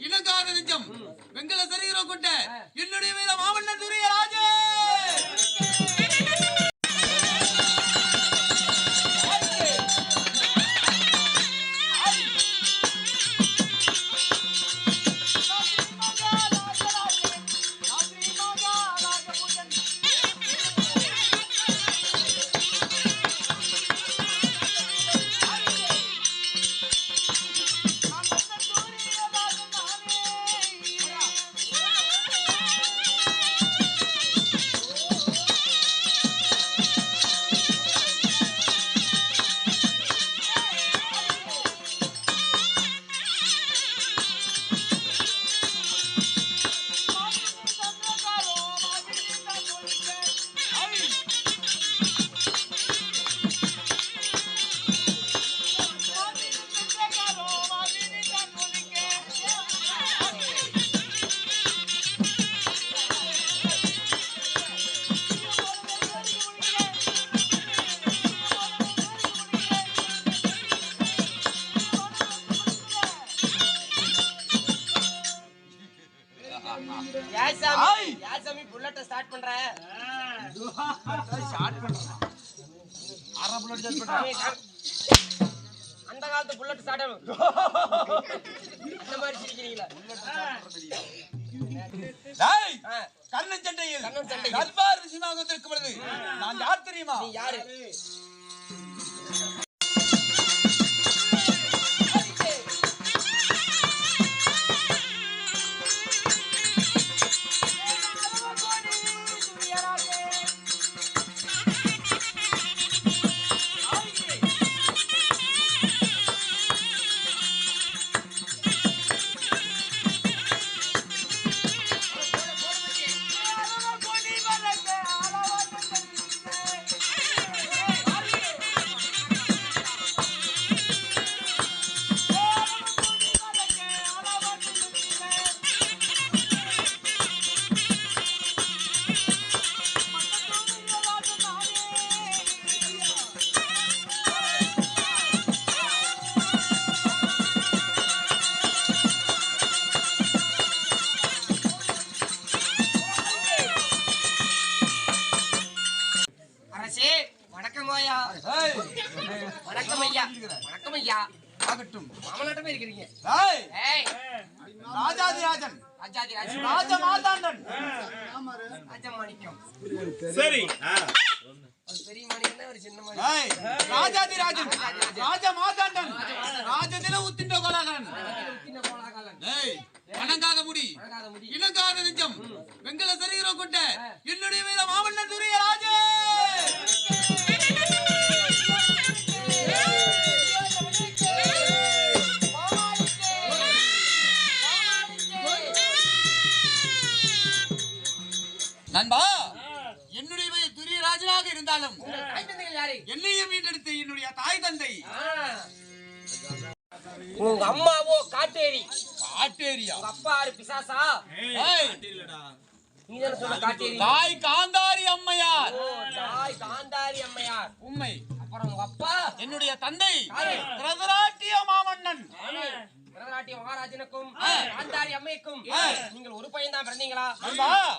இனங்காத நெஞ்சம். வெங்கல சரீரம் கொண்ட என்னுடைய அந்த காலத்து புல்லட் ஸ்டார்ட் ஆகும் மாதிரி சிரிக்கிறீங்களா டேய் சண்டையில் கண்ணன் சண்டை கல்வார் விஷயமாக வந்திருக்கும் பொழுது நான் யார் தெரியுமா? நீ யாரு? வணக்கம் ஐயா. வணக்கம் ஐயா. ஆகட்டும். மாமலாட்டமே இருக்கிறீங்க. டேய் ஏய். ராஜாதிராஜன். ராஜாதி ராஜ ராஜ மாதாண்டன் ராஜா மாணிக்கம் சரி ஒரு பெரிய மாணிக்கம் ஒரு சின்ன மாணிக்கம். டேய் ராஜாதிராஜன். ராஜ மாதாண்டன் ராஜதில உத்திண்ட கோலாகரன் சின்ன கோலாகாலன். வணங்காத முடி. இனங்காத நெஞ்சம். உங்க அம்மாவோ காட்டேரி. காட்டேரியா? உங்க அப்பா பிசாசா? ஏய், நீ தானே சொன்ன காட்டேரி. தாய் காந்தாரி அம்மையார். தாய் காந்தாரி அம்மையார். உண்மை அப்புறம் உங்க அப்பா? என்னுடைய தந்தை கிரதராட்டிய மாமன்னன். மகாராஜனுக்கும் காந்தாரி அம்மைக்கும். நீங்கள் ஒரு பையன் தான் பிறந்தீங்களா.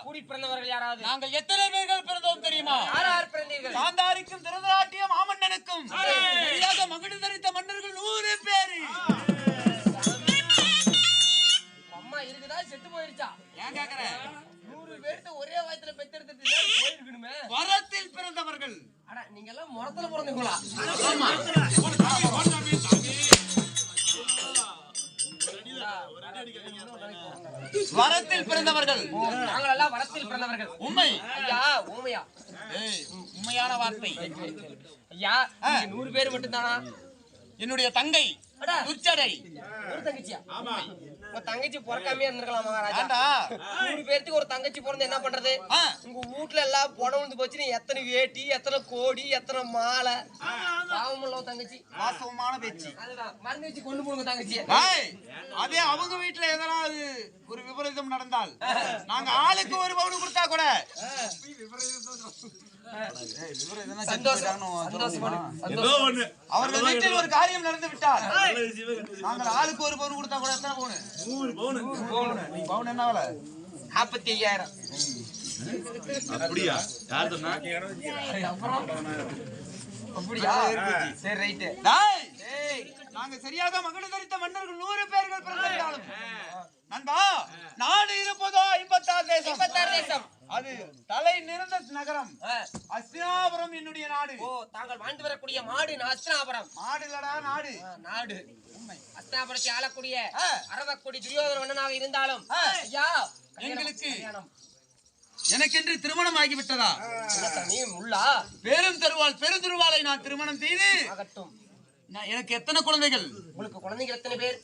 கூடி பிறந்தவர்கள் யாராவது? நாங்கள் எத்தனை பேர்கள் பிறந்தோம் தெரியுமா? யார் யார் பிறந்தீர்கள்? காந்தாரிக்கும் திருதராட்டிய மாமன்னனுக்கும். மகுடு தரித்த மன்னர்கள் நூறு பேரு. நூறு பேர்த்த ஒரே வயத்துல பெத்தெடுத்துட்டு போயிருக்கணுமே. வரத்தில் பிறந்தவர்கள். அட நீங்க எல்லாம் முறத்துல பிறந்தீங்களா வரத்தில் பிறந்தவர்கள். நாங்கள் எல்லாம் வரத்தில் பிறந்தவர்கள். உண்மை. ஐயா ஏய், உண்மையான வார்த்தை. ஐயா நூறு பேர் மட்டும்தானா? என்னுடைய தங்கை அடா. துர்ச்சடை ஒரு தங்கச்சியா? உங்க தங்கச்சி பிறக்காமே இருந்திருக்கலாம் மகாராஜா. நூறு பேர்த்துக்கு ஒரு தங்கச்சி பிறந்து என்ன பண்றது? உங்க வீட்ல எல்லாம் பணம் விழுந்து போச்சு எத்தனை வேட்டி எத்தனை கோடி எத்தனை மாலை? பாவம் உள்ள தங்கச்சி. வாஸ்தவமான பேச்சு. அதுதான் மருந்து வச்சு கொண்டு போடுங்க தங்கச்சிய. ஏய், அதே அவங்க வீட்டுல எதனாவது ஒரு விபரீதம் நடந்தால் நாங்க ஆளுக்கு ஒரு பவுன் கொடுத்தா கூட ஏய், அவர்கள் வீட்டில் ஒரு காரியம் நடந்து விட்டால். நாங்கள் ஆளுக்கு ஒரு பவுன் கொடுத்தா கூட எத்தனை பவுன்? நூறு பவுனு. பவுன். என்ன விலை? நாற்பத்தி ஐயாயிரம் அப்படியா? யார் சொன்னா? அப்படியா? சரி ரைட்டு. நாங்க சரியாக மகன் தரித்த மன்னர்கள் நூறு பேர்கள் பிறந்திருந்தாலும். நண்பா நாடு இருப்பதோ ஐம்பத்தாறு தேசம். ஐம்பத்தாறு தேசம். அது தலை நிறந்த நகரம். அஸ்தினாபுரம் என்னுடைய நாடு. ஓ தாங்கள் வாழ்ந்து வரக்கூடிய மாடு அஸ்தினாபுரம். நாடு. இல்லடா நாடு. நாடு அஸ்தினாபுரத்தை ஆளக்கூடிய. அரவக்குடி துரியோதன மன்னனாக இருந்தாலும். ஐயா எங்களுக்கு. எனக்கென்று திருமணம் ஆகிவிட்டதா சாமி முள்ளா? பெரும் தருவாள் பெருந்திருவாளை நான் திருமணம் செய்து ஆகட்டும். நான் எனக்கு எத்தனை குழந்தைகள்? உங்களுக்கு குழந்தைகள் எத்தனை பேர்.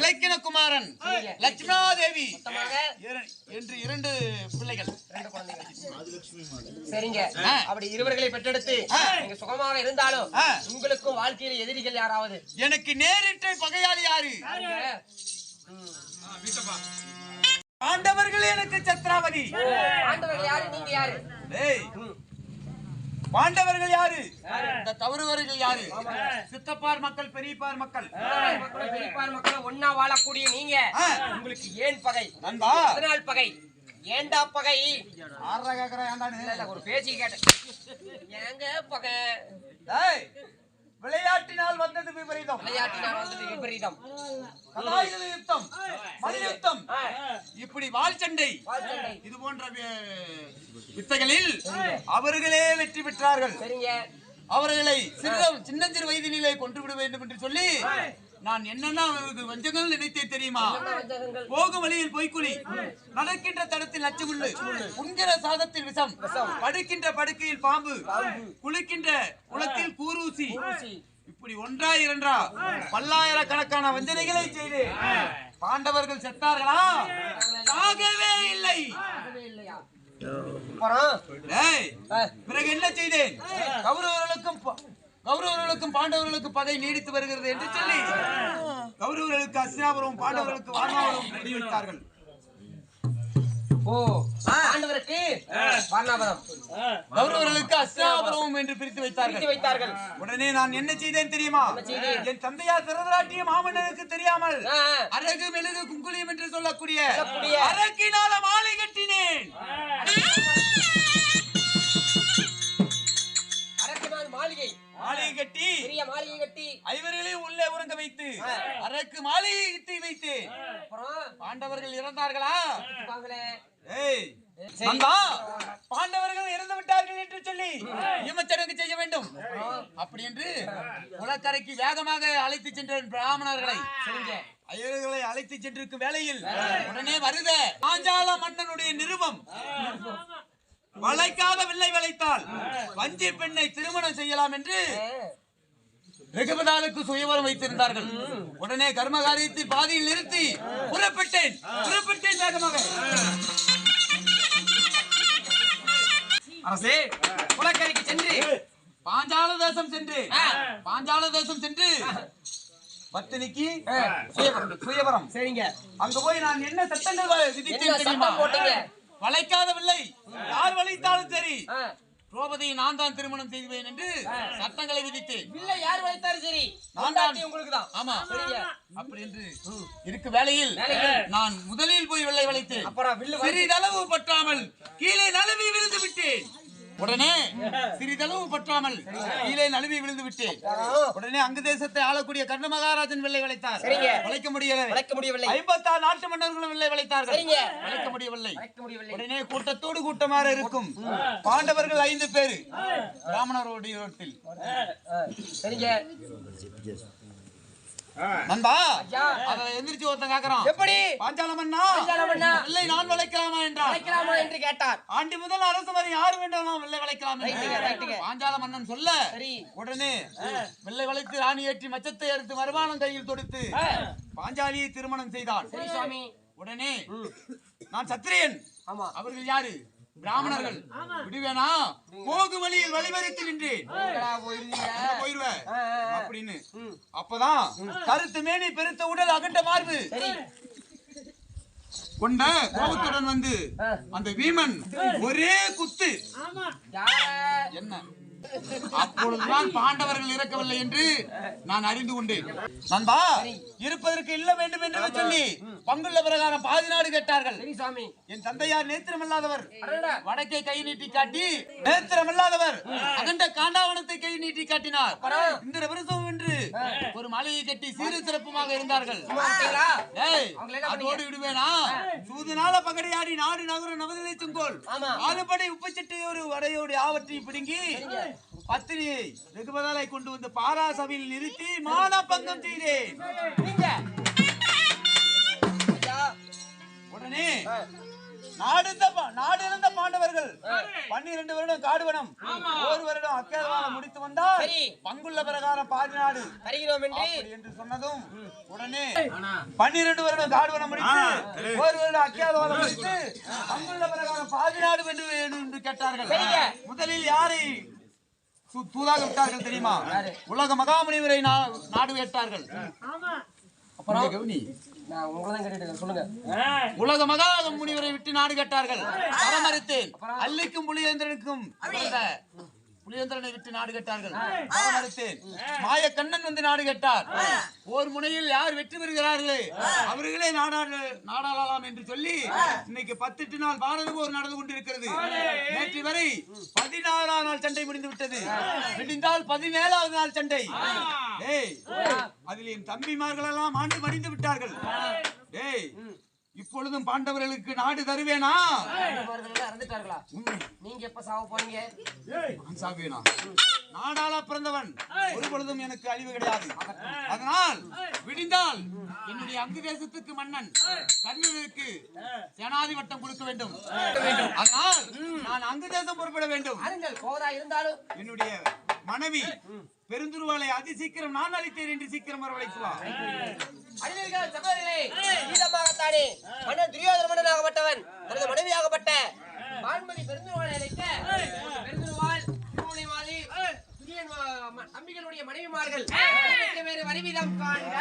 இலக்கின குமாரன். லட்சுமணா தேவி என்று இரண்டு பிள்ளைகள். ரெண்டு குழந்தைகள். சரிங்க. அப்படி இருவர்களை பெற்றெடுத்து. நீங்க சுகமாக இருந்தாலும். உங்களுக்கும் வாழ்க்கையில எதிரிகள் யாராவது? எனக்கு நேரிட்ட பகையாளி யாரு. ஆண்டவர்கள் எனக்கு சத்ராவதி. ஆண்டவர்கள் யாரு? நீங்க யாரு? பாண்டவர்கள் யாரு? இந்த தவறுவர்கள் யாரு? சித்தப்பார் மக்கள் பெரியப்பார் மக்கள். பெரியப்பார் மக்களும் ஒன்னா வாழக்கூடிய நீங்க. உங்களுக்கு ஏன் பகை? நண்பா. அதனால் பகை? ஏண்டா பகை? ஆறா கேக்குறா ஒரு பேச்சு கேட்டேன். ஏங்க பகை? விளையாட்டினால் வந்தது விபரீதம். விளையாட்டினால் வந்தது விபரீதம். கதாயுத யுத்தம். இப்படி சண்டை. வாழ்க்கை. இது போன்ற வித்தைகளில் அவர்களே வெற்றி பெற்றார்கள். அவர்களை சிறு சின்னஞ்சிறு வயதினிலே கொன்று விட வேண்டும் என்று சொல்லி நான் என்னென்ன அவர்களுக்கு வஞ்சங்கள் நினைத்தேன் தெரியுமா? வஞ்சகங்கள். போகும் வழியில் பொய்க்குழி நடக்கின்ற தடத்தில் நச்சுமுள்ளு உண்கிற சாதத்தில் விஷம் படுக்கின்ற படுக்கையில் பாம்பு குளிக்கின்ற குளத்தில் கூரூசி. இப்படி ஒன்றா இரண்டா பல்லாயிரக்கணக்கான வஞ்சனைகளை செய்து பாண்டவர்கள் செத்தார்களா? சாகவே இல்லை. பிறகு என்ன செய்தேன்? கௌரவர்களுக்கும் கௌரவர்களுக்கும் பாண்டவர்களுக்கும் பகை நீடித்து வருகிறது என்று சொல்லி கௌரவர்களுக்கு அஸ்தினாபுரம் பாண்டவர்களுக்கு வாரணாவரம் முடிவித்தார்கள் ஓ ஆண்டவருக்கு வர்ணாபரம் கௌரவர்களுக்கு அஸ்தினாபுரம் என்று பிரித்து வைத்தார்கள். பிரித்து வைத்தார்கள். உடனே நான் என்ன செய்தேன் தெரியுமா? என் தந்தையார் திருதராட்டிய மாமன்னருக்கு தெரியாமல். அரகு மெழுகு குங்குலியம் என்று சொல்லக்கூடிய சொல்லக்கூடிய அரக்கினால மாலை கட்டினேன். மாளிகை. மாலை கட்டி பெரிய மாளிகை கட்டி. ஐவர்களையும் உள்ளே உறங்க வைத்து அரக்கு மாலையை கட்டி வைத்து பாண்டவர்கள் இறந்தார்களா? ஏய் பாண்டவர்கள் இறந்து விட்டார்கள் என்று சொல்லி இமச்சடங்கு செய்ய வேண்டும். அப்படி என்று குளக்கரைக்கு வேகமாக அழைத்து சென்ற பிராமணர்களை. ஐயர்களை அழைத்து சென்றிருக்கும் வேளையில் உடனே வருக. பாஞ்சால மன்னனுடைய நிருபம். வளைக்காத வில்லை வளைத்தால் வஞ்சி பெண்ணை திருமணம் செய்யலாம் என்று வெகுபதாலுக்கு சுயவரம் வைத்திருந்தார்கள். உடனே கர்ம பாதியில் நிறுத்தி புறப்பட்டேன். புறப்பட்டேன் வேகமாக. அரசே குளக்கரைக்கு சென்று பாஞ்சால தேசம் சென்று பாஞ்சால தேசம் சென்று பத்தினிக்கு சுயவரம் சுயவரம். சரிங்க. அங்க போய் நான் என்ன சட்டங்கள் விதித்தேன் தெரியுமா? வளைக்காதவில்லை. யார் வளைத்தாலும் சரி. திரௌபதியை நான் தான் திருமணம் செய்வேன் என்று சட்டங்களை விதித்தேன். வில்ல யார் வளைத்தாலும் சரி. நான் தான். உங்களுக்கு தான். ஆமா. அப்படி என்று இருக்கு வேலையில். நான் முதலில் போய் வெள்ளை வளைத்தேன். சிறிதளவு பற்றாமல் கீழே நழுவி விழுந்து விட்டேன். உடனே சிறிதளவு பற்றாமல் கீழே நழுவி விழுந்து விட்டேன். உடனே அங்கு தேசத்தை ஆளக்கூடிய கர்ண மகாராஜன் வெள்ளை வளைத்தார். வளைக்க முடியவில்லை வளைக்க முடியவில்லை. ஐம்பத்தாறு நாட்டு மன்னர்களும் வெள்ளை வளைத்தார்கள். சரிங்க. வளைக்க முடியவில்லை. உடனே கூட்டத்தோடு கூட்டமாக இருக்கும். பாண்டவர்கள் ஐந்து பேரு. சரிங்க. நண்பா. அத எந்திரிச்சு ஒருத்தன் கேக்குறான். எப்படி? பாஞ்சால மன்னா? பாஞ்சால மன்னா. வெள்ளை நான் வளைக்கலாமா என்றான். வளைக்கலாமா என்று கேட்டார். ஆண்டி முதல் அரசு வரை யாரு வேண்டாம் வெள்ளை வளைக்கலாம். பாஞ்சால மன்னன் சொல்ல சரி. உடனே வெள்ளை வளைத்து ராணி ஏற்றி மச்சத்தை எடுத்து வருமானம் கையில் தொடுத்து பாஞ்சாலியை திருமணம் செய்தான். சரி சுவாமி. உடனே நான் சத்திரியன். ஆமா. அவர்கள் யாரு? பிராமணர்கள். விடுவேனா? போகு வழியில் வழிவரித்து நின்றேன் போயிருவேன். அப்படின்னு. அப்பதான் கருத்து மேனி பெருத்த உடல் அகண்ட மார்பு. கொண்ட கோபத்துடன் வந்து. அந்த வீமன் ஒரே குத்து. என்ன? அப்பொழுதுதான் பாண்டவர்கள் இறக்கவில்லை என்று நான் அறிந்து கொண்டேன். நண்பா இருப்பதற்கு இல்ல வேண்டும் என்று சொல்லி பங்குள்ள பிரகாரம் பாதி நாடு கேட்டார்கள். என் தந்தையார் நேத்திரமில்லாதவர். வடக்கே கை நீட்டி காட்டி நேத்திரமில்லாதவர். அகண்ட காண்டாவனத்தை கை நீட்டி காட்டினார். இந்த பிரசவம் என்று ஒரு மலையை கட்டி சீரு சிறப்புமாக இருந்தார்கள். அதோடு விடுவேனா? சூதுனால பகடையாடி நாடு நகர நவதிலை செங்கோல். ஆளுபடை உப்புச்சட்டை ஒரு வடையோடு ஆவற்றையும் பிடுங்கி. பத்தினியை வெகுபதாலை கொண்டு வந்து பாரா சபையில் நிறுத்தி மான பங்கம் செய்தேன் உடனே நாடுந்த பா- நாடு இருந்த பாண்டவர்கள் பன்னிரண்டு வருடம் காடுவனம் ஒரு வருடம் அக்கேதவானம் முடித்து வந்தால். பங்குள்ள பிரகாரம் பாதி நாடு தருகிறோம் என்று சொன்னதும் உடனே பன்னிரண்டு வருடம் காடுவனம் முடித்து ஒரு வருடம் அக்கியாதவாதம் முடித்து பங்குள்ள பிரகாரம் பாதி நாடு என்று கேட்டார்கள். முதலில் யாரை தூதாக விட்டார்கள் தெரியுமா? உலக மகாமுனிவரை நா- நாடு. சொல்லுங்க. உலக மகா முனிவரை விட்டு நாடு கேட்டார்கள். பரமரித்தேன் அல்லிக்கும் புலியேந்திரனுக்கும் பிறந்த புலியேந்திரனை விட்டு நாடு கேட்டார்கள். மாய கண்ணன் வந்து நாடு கேட்டார். போர் முனையில் யார் வெற்றி பெறுகிறார்களே? அவர்களே நாடாள நாடாளலாம் என்று சொல்லி இன்னைக்கு பத்தெட்டு நாள் பாரத போர் நடந்து கொண்டிருக்கிறது. நேற்று வரை பதினாறாம் நாள் சண்டை முடிந்து விட்டது. விடிந்தால் பதினேழாவது நாள் சண்டை. அதில் என் தம்பிமார்கள் எல்லாம் ஆண்டு மடிந்து விட்டார்கள். ஏய் இப்பொழுதும் பாண்டவர்களுக்கு நாடு தருவேனா? நீங்க எப்ப சாவ போறீங்க? சாவேனா நாடாள பிறந்தவன். ஒரு பொழுதும் எனக்கு அழிவு கிடையாது. அதனால் விடிந்தால் என்னுடைய அங்கு தேசத்துக்கு மன்னன் கர்ணனுக்கு சேனாதி வட்டம் கொடுக்க வேண்டும். அதனால் நான் அங்கு தேசம் புறப்பட வேண்டும். இருந்தாலும். என்னுடைய மனைவி பெருந்துருவாளை அதி சீக்கிரம் நான் அளித்தேன் என்று சீக்கிரம் வரவழைத்து வா அறிஞர்கள் சகோதரர்களே வீரமாகத்தானே மன்னன் துரியோதன மன்னனாகப்பட்டவன் தனது மனைவியாகப்பட்ட வான்மதி பெருந்துருவாளை அழைக்க பெருந்துருவாள் திருமணிமாலி துரியன் தம்பிகளுடைய மனைவிமார்கள் வேறு வரிவிதம் காண்க.